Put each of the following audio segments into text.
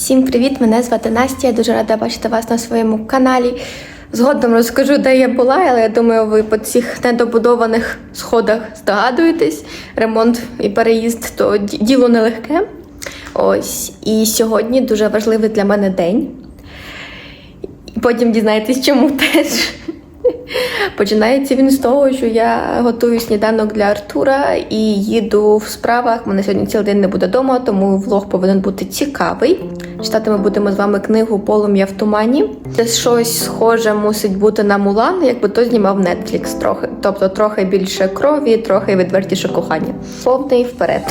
Всім привіт! Мене звати Настя. Я дуже рада бачити вас на своєму каналі. Згодом розкажу, де я була, але я думаю, ви по цих недобудованих сходах здогадуєтесь. Ремонт і переїзд то діло нелегке. Ось. І сьогодні дуже важливий для мене день. Потім дізнаєтесь, чому теж. Починається він з того, що я готую сніданок для Артура і їду в справах. Мене сьогодні цілий день не буде вдома, тому влог повинен бути цікавий. Читати ми будемо з вами книгу Полум'я в тумані. Це щось схоже мусить бути на Мулан, якби то знімав Netflix трохи. Тобто трохи більше крові, трохи відвертіше кохання. Повний вперед.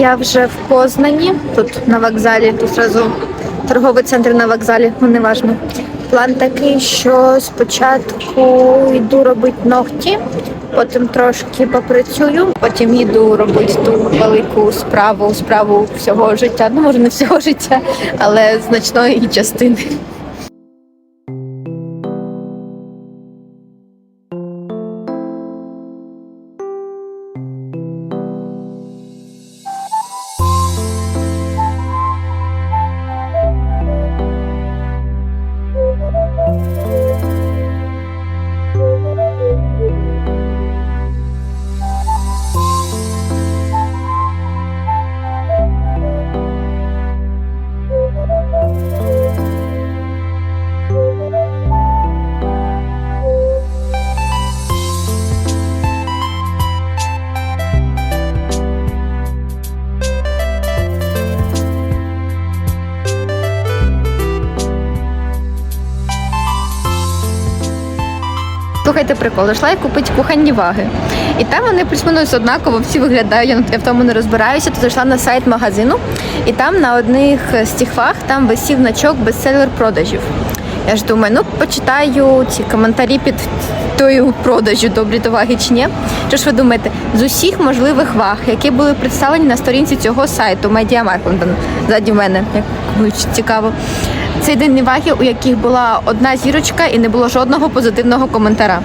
Я вже в Познані, тут на вокзалі, тут зразу торговий центр на вокзалі, ну неважно. План такий, що спочатку йду робити ногті, потім трошки попрацюю, потім їду робити ту велику справу, справу всього життя. Ну, може, не всього життя, але значної частини. Прикол, зайшла я купити кухонні ваги. І там вони плюс-мінус однаково всі виглядають, я в тому не розбираюся. То зайшла на сайт магазину, і там на одних з цих ваг там висів значок бестселер продажів. Я ж думаю, ну почитаю ці коментарі під тою продажю, добрі то ваги чи ні. Що ж ви думаєте, з усіх можливих ваг, які були представлені на сторінці цього сайту Mediamarkt, вон там ззаді мене, як цікаво. Це єдині ваги, у яких була одна зірочка і не було жодного позитивного коментара.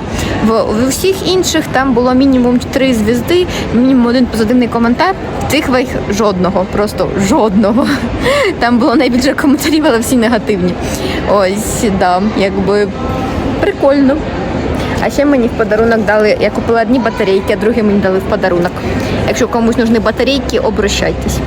В, в усіх інших там було мінімум три звізди, мінімум один позитивний коментар. Цих ваг жодного, просто жодного. Там було найбільше коментарів, але всі негативні. Ось, да, якби прикольно. А ще мені в подарунок дали, я купила одні батарейки, а другі мені дали в подарунок. Якщо комусь нужні батарейки, обращайтесь.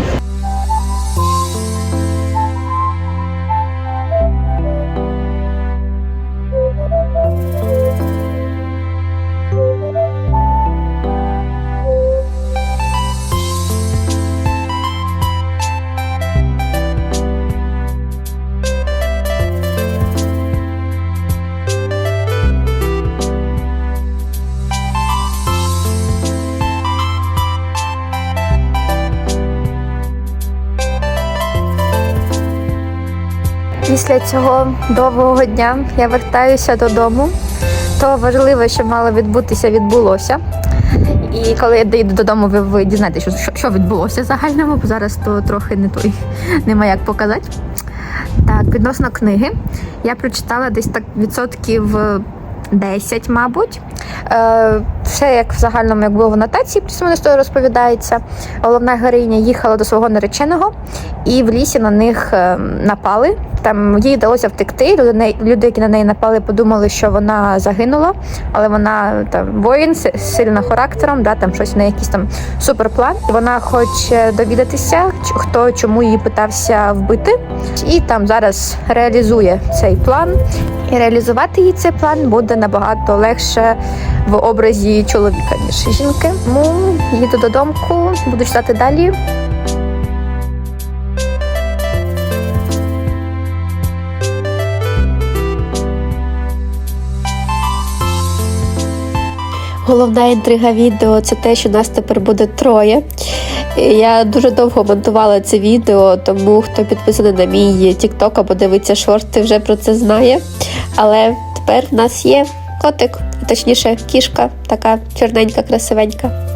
Цього довгого дня я вертаюся додому. То важливе, що мало відбутися, відбулося. І коли я доїду додому, ви, ви дізнаєтеся, що, що відбулося в загальному, бо зараз то трохи не той, нема як показати. Так, відносно книги, я прочитала десь так відсотків 10, мабуть. Е, все як в загальному, як було в анотації, плюс історія розповідається. Головна героїня їхала до свого нареченого, і в лісі на них е, напали. Там їй вдалося втекти. Люди, на- люди, які на неї напали, подумали, що вона загинула, але вона там воїн си- сильно характером, да, там щось неї якийсь там суперплан. Вона хоче довідатися, хто чому її питався вбити, і там зараз реалізує цей план. І реалізувати їй цей план буде набагато легше в образі чоловіка, ніж жінки. Тому їду додому, буду читати далі. Головна інтрига відео це те, що нас тепер буде троє. Я дуже довго монтувала це відео, тому хто підписаний на мій TikTok або дивиться шорти, вже про це знає. Але тепер в нас є котик, точніше, кішка, така чорненька, красивенька.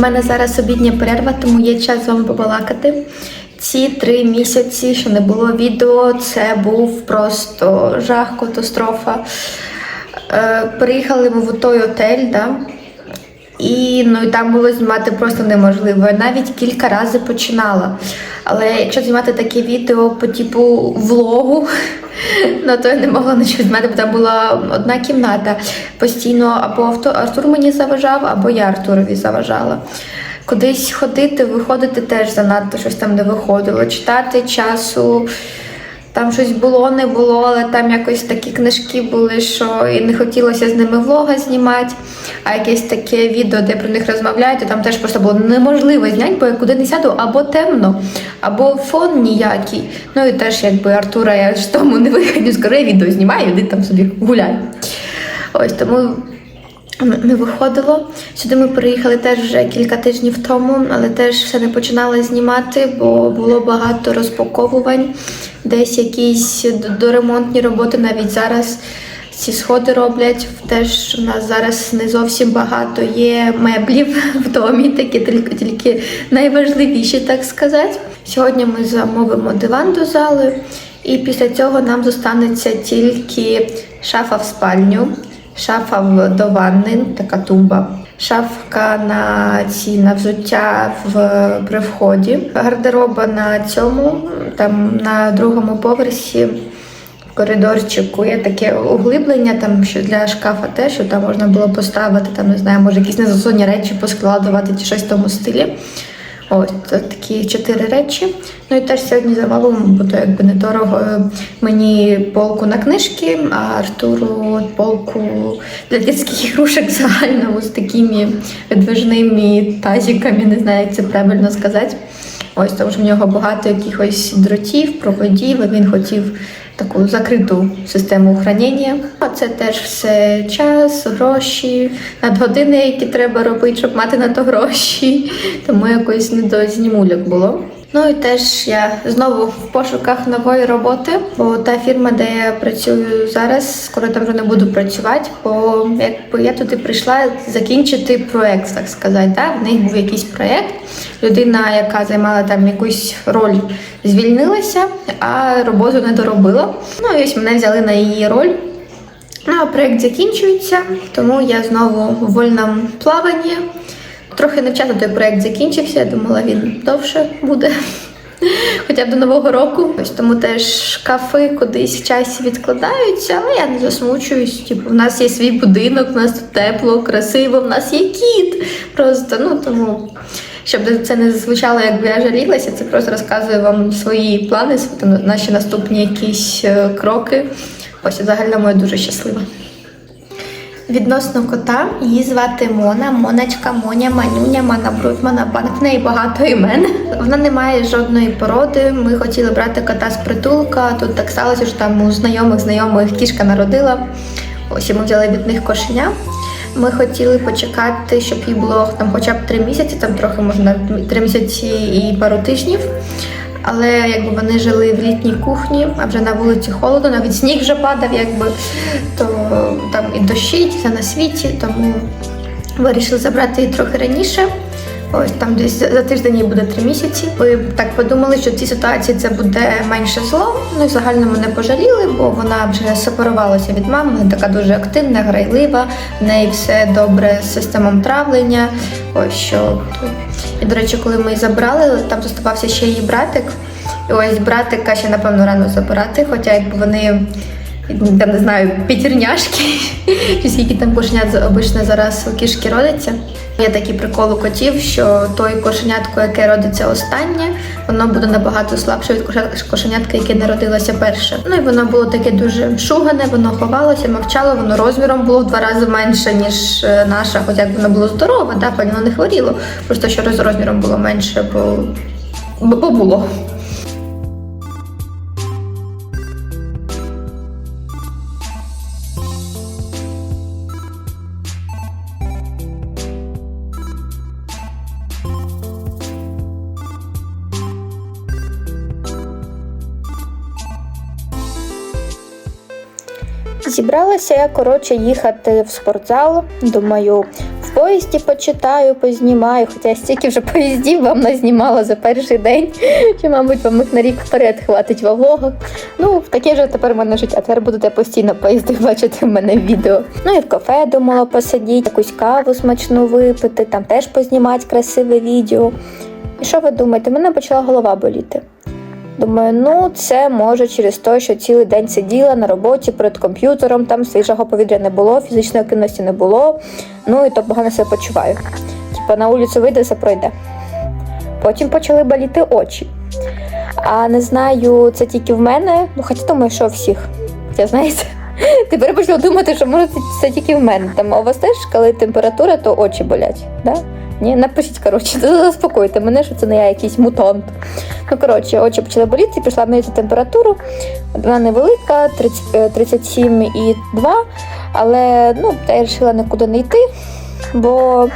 В мене зараз обідня перерва, тому є час з вами побалакати. Ці три місяці, що не було відео, це був просто жах, катастрофа. Е, приїхали ми в той отель, да? І, ну, і там було знімати просто неможливо. Я навіть кілька разів починала. Але якщо знімати таке відео по типу влогу, ну то я не могла нічого знімати, бо там була одна кімната. Постійно або авто- Артур мені заважав, або я Артурові заважала. Кудись ходити, виходити теж занадто щось там не виходило. Читати часу. Там щось було, не було, але там якось такі книжки були, що і не хотілося з ними влога знімати. А якесь таке відео, де про них розмовляють, то там теж просто було неможливо зняти, бо я куди не сяду, або темно, або фон ніякий. Ну і теж якби Артура я ж тому не виходю, скажу, я відео знімаю, іди там собі гуляй. Ось тому не виходило. Сюди ми приїхали теж вже кілька тижнів тому, але теж все не починала знімати, бо було багато розпаковувань, десь якісь доремонтні роботи навіть зараз. Ці сходи роблять. Теж у нас зараз не зовсім багато є меблів в домі, такі тільки, тільки найважливіші, так сказати. Сьогодні ми замовимо диван до зали, і після цього нам зостанеться тільки шафа в спальню, шафа до ванни, така тумба. Шафка на ці на взуття в при вході. Гардероба на цьому, там на другому поверсі в коридорчику є таке углиблення, там що для шкафа теж, що там можна було поставити, там не знаю, може якісь незасонні речі поскладувати чи щось в тому стилі. Ось це такі чотири речі. Ну і теж сьогодні замовимо, бо то якби недорого е, мені полку на книжки, а Артуру полку для дитячих ігрушок загальному з такими видвижними тазиками, не знаю, як це правильно сказати. Ось тому що в нього багато якихось дротів, проводів, і він хотів таку закриту систему хранення. А це теж все час, гроші, надгодини, які треба робити, щоб мати на то гроші. Тому якось недознімуляк було. Ну і теж я знову в пошуках нової роботи, бо та фірма, де я працюю зараз, скоро там вже не буду працювати, бо якби я туди прийшла закінчити проект, так сказати. Да? В них був якийсь проект. Людина, яка займала там якусь роль, звільнилася, а роботу не доробила. Ну і ось мене взяли на її роль. Ну, а проект закінчується, тому я знову в вольному плаванні. Трохи невчасно той проект закінчився, я думала, він довше буде. Хоча б до Нового року. Ось тому теж шкафи кудись в часі відкладаються, але я не засмучуюсь. Типу, в нас є свій будинок, в нас тут тепло, красиво, в нас є кіт. Просто ну тому. Щоб це не звучало, якби я жалілася, це просто розказую вам свої плани, наші наступні якісь е, кроки. Ось загально я дуже щаслива. Відносно кота, її звати Мона, Моночка, Моня, Манюня, Мана Брут, Мана Банк. В неї багато імен. Вона не має жодної породи. Ми хотіли брати кота з притулка. Тут так сталося, що там у знайомих знайомих кішка народила. Ось і ми взяли від них кошеня. Ми хотіли почекати, щоб їй було там хоча б три місяці, там трохи можна три місяці і пару тижнів. Але якби вони жили в літній кухні, а вже на вулиці холодно, навіть сніг вже падав, якби то там і дощі, все на світі, тому вирішили забрати її трохи раніше. Ось там десь за тиждень їй буде три місяці. Ми так подумали, що в цій ситуації це буде менше зло. Ну і загально не пожаліли, бо вона вже сепарувалася від мами. Вона така дуже активна, грайлива. В неї все добре з системом травлення. Ось що і до речі, коли ми її забрали, там зоставався ще її братик. І ось братика ще напевно рано забирати, хоча якби вони. Там не знаю, п'ятірняшки, чи скільки там кошенят обично зараз у кішки родиться. Є такий прикол котів, що той кошенятко, яке родиться останнє, воно буде набагато слабше від кошенятка, яке народилося перше. Ну і воно було таке дуже шугане, воно ховалося, мовчало, воно розміром було в два рази менше, ніж е, наша, хоча б воно було здорове, да, воно не хворіло. Просто що розміром було менше, бо бо було. Зібралася я коротше їхати в спортзал. Думаю, в поїзді почитаю, познімаю. Хоча я стільки вже поїздів вам назнімала за перший день, що, мабуть, вам їх на рік вперед хватить во. Ну, таке вже тепер в мене життя. Тепер будете постійно поїзди бачити в мене відео. Ну і в кафе думала посидіти, якусь каву смачну випити, там теж познімати красиве відео. І що ви думаєте? Мене почала голова боліти. Думаю, ну це може через те, що цілий день сиділа на роботі перед комп'ютером, там свіжого повітря не було, фізичної активності не було. Ну і то погано себе почуваю. Типа на вулицю вийде, все пройде. Потім почали боліти очі. А не знаю, це тільки в мене. Ну, хоча думаю, що всіх. Хоча знаєте, тепер почала думати, що може це тільки в мене. Там у вас теж, коли температура, то очі болять. Да? Ні, напишіть, коротше, заспокойте мене, що це не я якийсь мутант. Ну, коротше, очі почали боліти, пішла міряти температуру. Вона невелика, 30, е, 37,2, але ну, я вирішила нікуди не йти, бо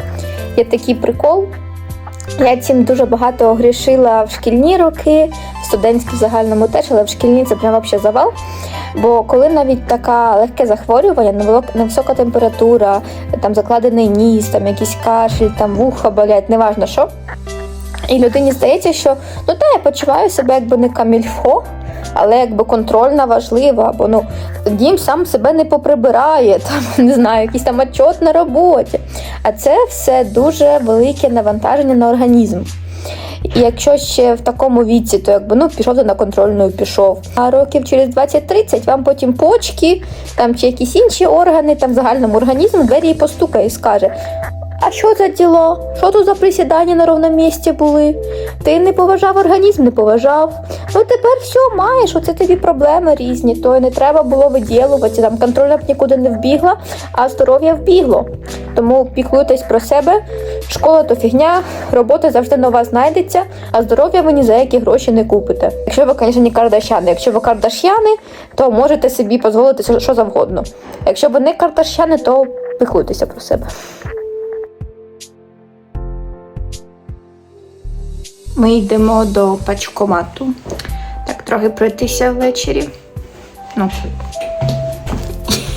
є такий прикол. Я цим дуже багато грішила в шкільні роки, в студентські в загальному теж, але в шкільні це прям взагалі завал. Бо коли навіть таке легке захворювання, невисока температура, там закладений ніс, там якийсь кашель, там вуха болять, неважно що. І людині здається, що ну так, я почуваю себе якби не камільфо, але якби контрольна важлива, бо ну дім сам себе не поприбирає, там не знаю, якийсь там отчот на роботі. А це все дуже велике навантаження на організм. І якщо ще в такому віці, то якби ну пішов на контрольну пішов. А років через 20-30 вам потім почки, там чи якісь інші органи, там загальному організму двері постукає і скаже: а що за діло? Що тут за присідання на ровному місці були? Ти не поважав організм, не поважав. Ну тепер все маєш, оце тобі проблеми різні. То й не треба було виділувати. Там контроля б нікуди не вбігла, а здоров'я вбігло. Тому піклуйтесь про себе. Школа то фігня, робота завжди нова знайдеться, а здоров'я ви ні за які гроші не купите. Якщо ви, звісно, не кардашяни. Якщо ви кардашяни, то можете собі дозволити що завгодно. Якщо ви не кардашяни, то піклуйтеся про себе. Ми йдемо до пачкомату. Так, трохи пройтися ввечері. Ну.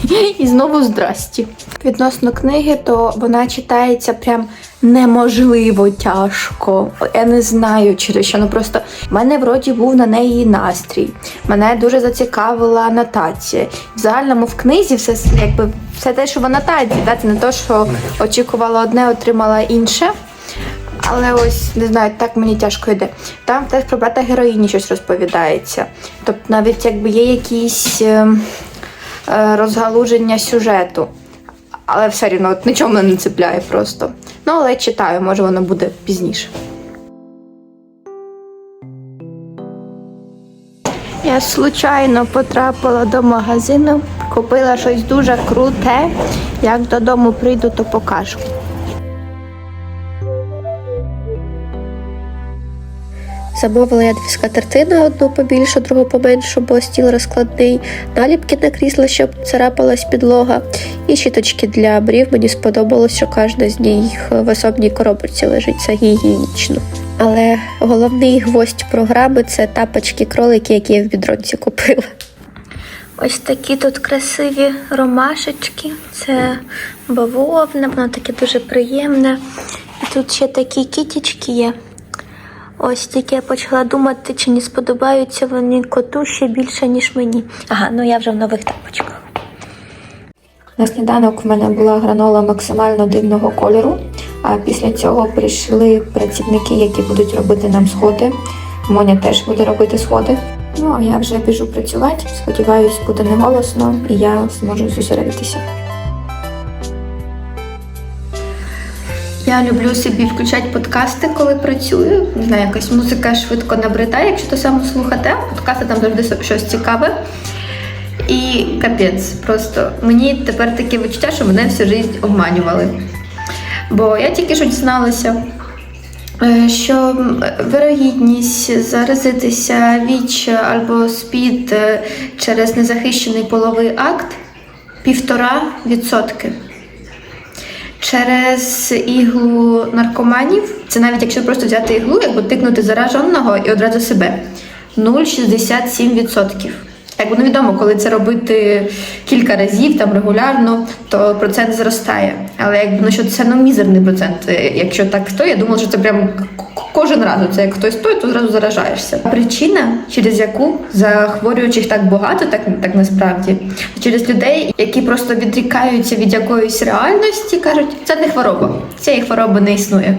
І знову здрасті. Відносно книги, то вона читається прям неможливо тяжко. Я не знаю, через що. Ну просто в мене вроді був на неї настрій. Мене дуже зацікавила анотація. В загальному в книзі все якби все те, що в анотації, да? це не те, що очікувала одне, отримала інше. Але ось не знаю, так мені тяжко йде. Там теж про брата героїні щось розповідається. Тобто навіть якби є якісь е, е, розгалуження сюжету. Але все рівно от нічого мене не цепляє просто. Ну, але читаю, може воно буде пізніше. Я случайно потрапила до магазину, купила щось дуже круте. Як додому прийду, то покажу. Замовила я дві скатертини, одну побільшу, другу поменшу, бо стіл розкладний, наліпки на крісло, щоб царапалась підлога, і щіточки для брів. Мені сподобалось, що кожна з них в особній коробочці лежить це гігієнічно. Але головний гвоздь програми це тапочки кролики, які я в бідронці купила. Ось такі тут красиві ромашечки. Це бавовна, воно таке дуже приємне. І тут ще такі кітічки є. Ось тільки я почала думати, чи не сподобаються вони коту ще більше, ніж мені. Ага, ну я вже в нових тапочках. На сніданок в мене була гранола максимально дивного кольору. А після цього прийшли працівники, які будуть робити нам сходи. Моня теж буде робити сходи. Ну а я вже біжу працювати. Сподіваюсь, буде не голосно і я зможу зосередитися. Люблю собі включати подкасти, коли працюю. Не знаю, якась музика швидко набридає, якщо то саме слухати, подкасти там завжди щось цікаве. І капець, просто мені тепер таке відчуття, що мене всю життя обманювали. Бо я тільки що дізналася, е, що вирогідність заразитися ВІЧ або СПІД е, через незахищений половий акт півтора відсотки через іглу наркоманів, це навіть якщо просто взяти іглу, якби тикнути зараженого і одразу себе 0,67%. Як воно відомо, коли це робити кілька разів там регулярно, то процент зростає. Але якби ну, що це ну, мізерний процент. Е, Якщо так то, я думала, що це прям кожен раз. Це як хтось той, то зразу заражаєшся. Причина, через яку захворюючих так багато, так, так насправді, через людей, які просто відрікаються від якоїсь реальності, кажуть, це не хвороба, цієї хвороби не існує.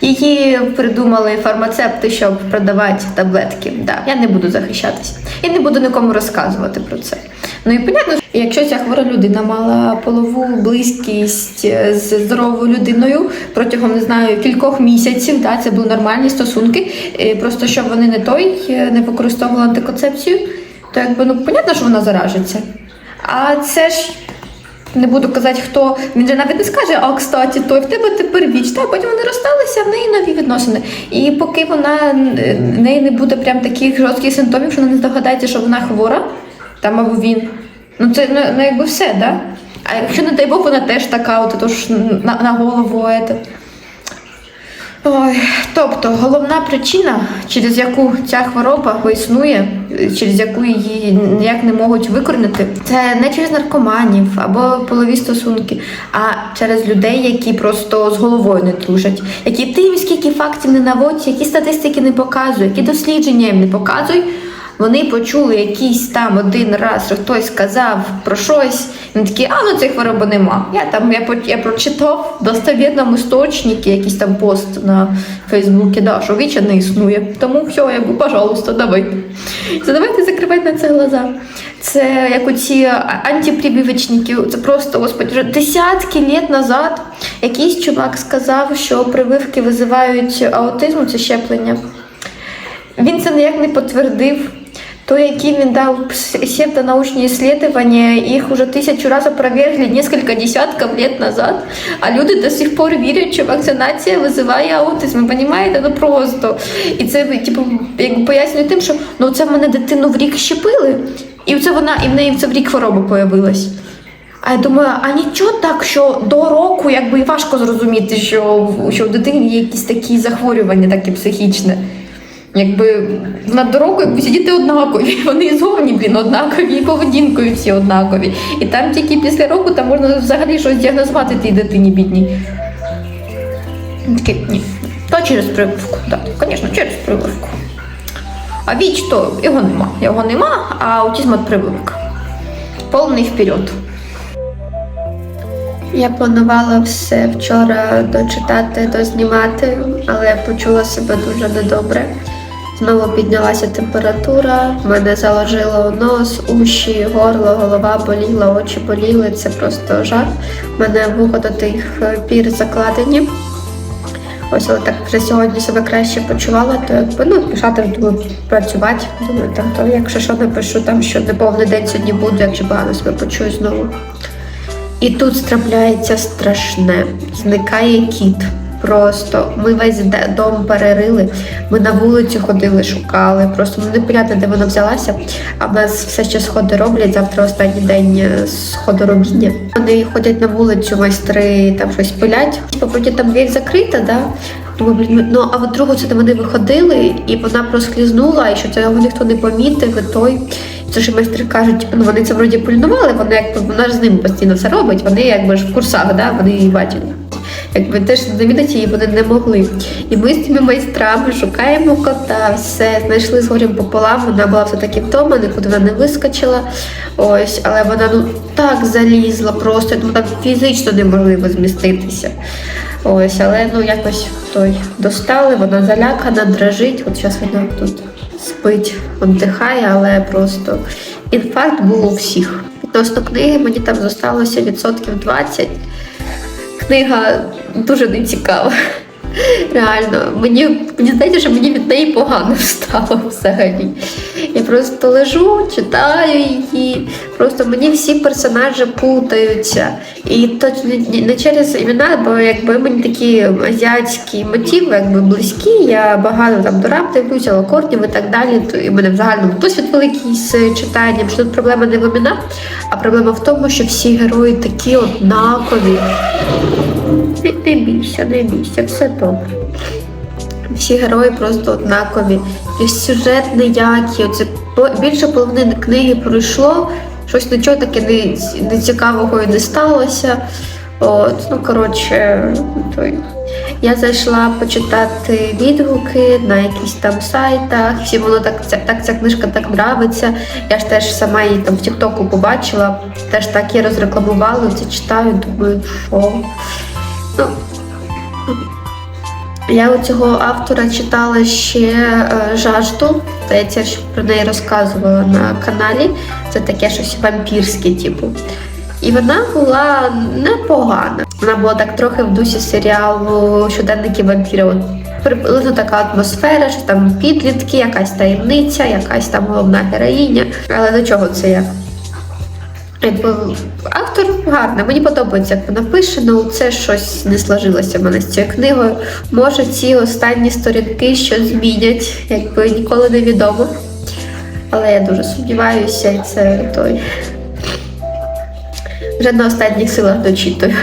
Її придумали фармацепти, щоб продавати таблетки. Да, я не буду захищатись і не буду нікому розказувати про це. Ну і понятно, якщо ця хвора людина мала полову близькість е, з здоровою людиною протягом не знаю кількох місяців, да, це були нормальні стосунки. е, Просто щоб вони не той е, не використовували антиконцепцію, то якби ну понятно, що вона заражиться. А це ж не буду казати, хто він же навіть не скаже, а кстати, той в тебе тепер віч. Та потім вони розсталися, в неї нові відносини. І поки вона е, в неї не буде прям таких жорстких симптомів, що вона не здогадається, що вона хвора, там або він. Ну це ну, ну якби все, да? А якщо не дай Бог, вона теж така, от ж на, на голову. Это. Ой, тобто головна причина, через яку ця хвороба існує, через яку її ніяк не можуть викорінити, це не через наркоманів або полові стосунки, а через людей, які просто з головою не дружать, які тим, скільки фактів не наводять, які статистики не показують, які дослідження їм не показують. Вони почули якийсь там один раз, що хтось сказав про щось, вони такі, а ну цих хвороби нема. Я там я, я прочитав в достовірному істочнику якийсь там пост на Фейсбуці, да, що віча не існує. Тому все, я говорю, пожалуйста, давайте. Це давайте закривайте на це глаза. Це як оці антипрививочники, це просто, господи, вже десятки літ назад якийсь чувак сказав, що прививки визивають аутизм, це щеплення. Він це ніяк не підтвердив. То, які він дав псевдонаучні исследования, їх уже тисячу разів опровергли несколько десятків лет назад, а люди до сих пор вірять, що вакцинація визиває аутизм. Розумієте? Ну просто. І це типу, пояснює тим, що ну це в мене дитину в рік щепили, і це вона, і в неї це в рік хвороба появилась. А я думаю, а нічого так, що до року якби і важко зрозуміти, що, що в дитині є якісь такі захворювання, такі психічне. Якби на дорогу, якби сидіти однакові, вони зовні, блін, однакові, і поведінкою всі однакові. І там тільки після року там можна взагалі щось діагнозувати тій дитині бідній. Такий, ні, то через прививку, так, звісно, через прививку. А віч то його нема. Його нема, а аутизм від прививок. Повний вперед. Я планувала все вчора дочитати, дознімати, але почула себе дуже недобре. Знову піднялася температура, мене заложило нос, уші, горло, голова боліла, очі боліли. Це просто жах. У мене вуха до тих пір закладені. Ось, але так вже сьогодні себе краще почувала, то якби ну пішла думаю, працювати. Думаю, там то якщо що напишу, там що не повний день сьогодні буду, якщо погано себе почую знову. І тут трапляється страшне. Зникає кіт. Просто ми весь дом перерили. Ми на вулицю ходили, шукали. Просто ну, непонятно, де вона взялася. А в нас все ще сходи роблять. Завтра останній день е, сходоробіння. Вони ходять на вулицю, майстри там щось пилять. Типу, вроді там двір закрита, да? Ну, а от другу це вони виходили, і вона просклізнула, і що цього ніхто не помітив, і той. Це ж майстри кажуть, ну вони це вроді пильнували, вони якби вона ж з ним постійно все робить, вони якби ж в курсах, да, вони її бачать. Якби теж завідати її вони не могли. І ми з цими майстрами шукаємо кота, все, знайшли з горем пополам, вона була все-таки вдома, нікуди вона не вискочила. Ось, але вона ну так залізла просто, ну там фізично неможливо зміститися. Ось, але ну якось той достали, вона залякана, дрожить. От зараз вона тут спить, віддихає, але просто інфаркт був у всіх. Відносно книги мені там зосталося відсотків 20. Книга дуже не цікава. Реально, мені, мені здається, що мені від неї погано стало взагалі. Я просто лежу, читаю її. Просто мені всі персонажі путаються. І то не, через імена, бо якби мені такі азіатські мотиви, якби близькі, я багато там дорам дивлюся, лакордів і так далі. То і в мене в загальному досвід великий з читанням. Що тут проблема не в іменах, а проблема в тому, що всі герої такі однакові. Не бійся, не бійся, все добре. Всі герої просто однакові. І сюжет ніякий. Оце більше половини книги пройшло, щось нічого таке не, нецікавого і не сталося. От, ну коротше, той. Я зайшла почитати відгуки на якісь там сайтах. Всім воно так, ця, так ця книжка так нравиться. Я ж теж сама її там в Тіктоку побачила, теж так її розрекламували, це читаю, думаю, що. Ну, я у цього автора читала ще е, жажду. Здається, що про неї розказувала на каналі. Це таке щось вампірське, типу. І вона була непогана. Вона була так трохи в дусі серіалу Щоденники вампіра. От приблизно така атмосфера, що там підлітки, якась таємниця, якась там головна героїня. Але до чого це я? Якби автор гарна, мені подобається, як вона пише, але це щось не сложилося в мене з цією книгою. Може, ці останні сторінки щось змінять, якби ніколи не відомо. Але я дуже сумніваюся, і це той. Вже на останніх силах дочитую.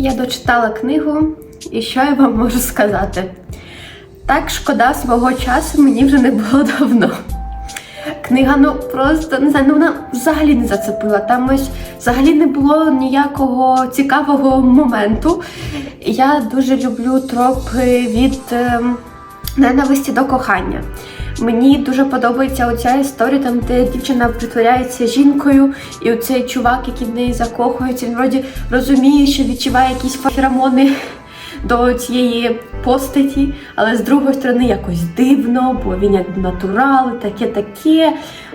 Я дочитала книгу, і що я вам можу сказати? Так шкода свого часу мені вже не було давно. Книга, ну просто не знаю, ну вона взагалі не зацепила. Там ось взагалі не було ніякого цікавого моменту. Я дуже люблю тропи від ем, ненависті до кохання. Мені дуже подобається оця історія, там, де дівчина притворяється жінкою, і оцей чувак, який в неї закохується, він вроді розуміє, що відчуває якісь феромони до цієї постаті, але з другої сторони якось дивно, бо він як натурал, таке таке.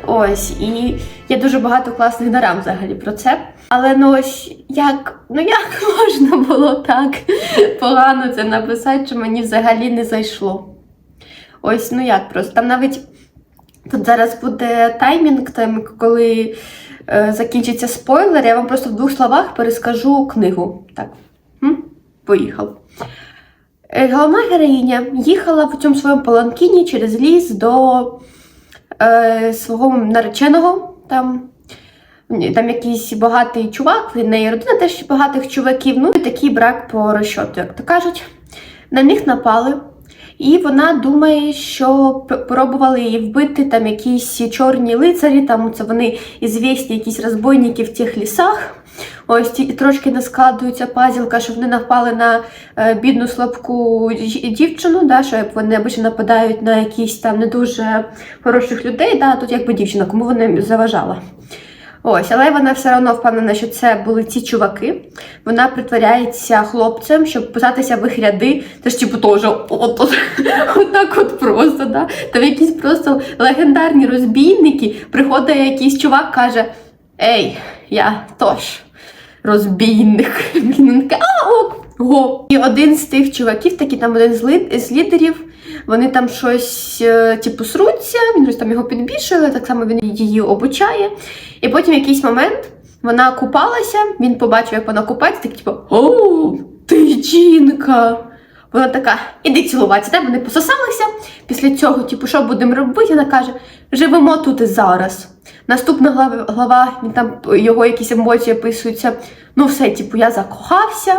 Ось, і є дуже багато класних дарам взагалі про це. Але ну ось як, ну як можна було так погано це написати, що мені взагалі не зайшло. Ось, ну як просто. Там навіть тут зараз буде таймінг, там, коли е, закінчиться спойлер, я вам просто в двох словах перескажу книгу. Так, м? поїхав. Е, Головна героїня їхала в цьому своєму паланкіні через ліс до е, свого нареченого. Там, там якийсь багатий чувак, в неї родина теж багатих чуваків. Ну і такий брак по розчоту, як то кажуть. На них напали. І вона думає, що пробували її вбити там якісь чорні лицарі, там це вони ізвісні якісь розбойники в тих лісах. Ось трошки не складується пазілка, що вони напали на е, бідну слабку дівчину, да, що вони обично нападають на якісь там не дуже хороших людей. Да, тут якби дівчина, кому вона заважала. Ось, але вона все одно впевнена, що це були ці чуваки. Вона притворяється хлопцем, щоб писатися в їх ряди. Це ж типу теж от, от, от так от просто. Да? Там якісь просто легендарні розбійники. Приходить якийсь чувак, каже: Ей, я тож розбійник. Він такий, а ок, го. І один з тих чуваків, такий там один з лідерів, вони там щось, е, типу, сруться, він там його підбільшує, так само він її обучає. І потім в якийсь момент вона купалася, він побачив, як вона купається, так типу, о, ти жінка. Вона така, іди цілуватися, так? Вони пососалися. Після цього, типу, що будемо робити? Вона каже: живемо тут і зараз. Наступна глава, глава там його якісь емоції описуються. Ну, все, типу, я закохався,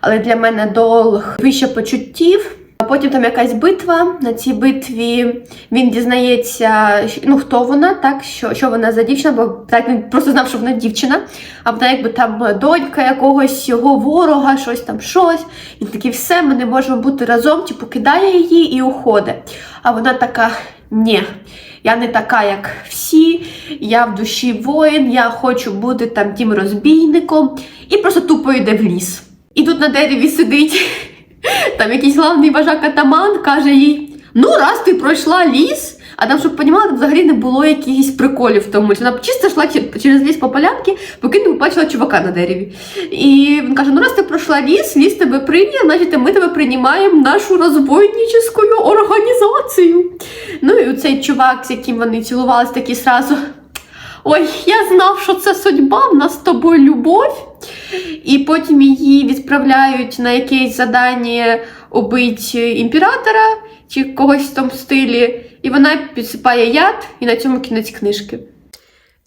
але для мене долг вище почуттів. Потім там якась битва. На цій битві він дізнається, ну хто вона, так що, що вона за дівчина, бо так він просто знав, що вона дівчина, а вона якби там донька якогось його ворога, щось там щось. І такий все, ми не можемо бути разом, типу кидає її і уходить. А вона така: ні, я не така, як всі, я в душі воїн, я хочу бути там тим розбійником, і просто тупо йде в ліс. І тут на дереві сидить там якийсь главний вожак атаман каже їй: Ну, раз ти пройшла ліс, а там, щоб понімали, там взагалі не було якихось приколів в тому. Вона чисто йшла через ліс по полянки, поки не побачила чувака на дереві. І він каже: Ну, раз ти пройшла ліс, ліс тебе прийняв, значить ми тебе приймаємо нашу розбойническу організацію. Ну і цей чувак, з яким вони цілувалися, такий сразу. Ой, я знав, що це судьба, в нас з тобою любов. і потім її відправляють на якесь задання убити імператора чи когось в тому стилі, і вона підсипає яд, і на цьому кінець книжки.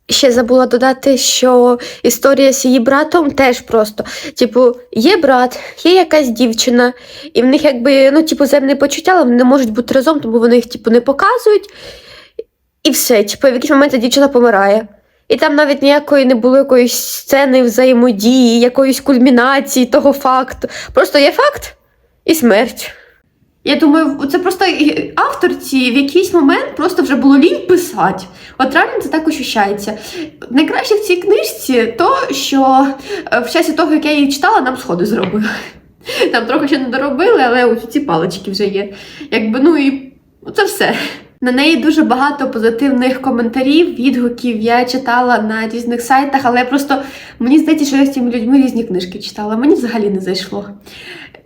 Ще забула додати, що історія з її братом теж просто. Типу, є брат, є якась дівчина, і в них якби ну, типу, земне почуття, але вони не можуть бути разом, тому вони їх типу, не показують. І все, типу, в якийсь момент ця дівчина помирає. І там навіть ніякої не було якоїсь сцени взаємодії, якоїсь кульмінації того факту. Просто є факт і смерть. Я думаю, це просто авторці в якийсь момент просто вже було лінь писати. От реально це так ощущається. Найкраще в цій книжці то, що е, в часі того, як я її читала, нам сходи зробили. Там трохи ще не доробили, але ось ці палички вже є. Якби, ну і це все. На неї дуже багато позитивних коментарів, відгуків я читала на різних сайтах, але просто мені здається, що я з цими людьми різні книжки читала. Мені взагалі не зайшло.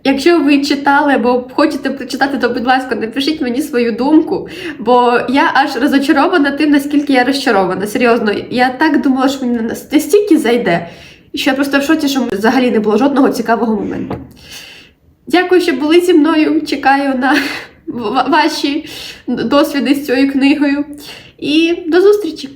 Якщо ви читали або хочете прочитати, то, будь ласка, напишіть мені свою думку, бо я аж розочарована тим, наскільки я розчарована. Серйозно, я так думала, що мені настільки зайде, що я просто в шоці, що взагалі не було жодного цікавого моменту. Дякую, що були зі мною. Чекаю на ваші досвіди з цією книгою. І до зустрічі!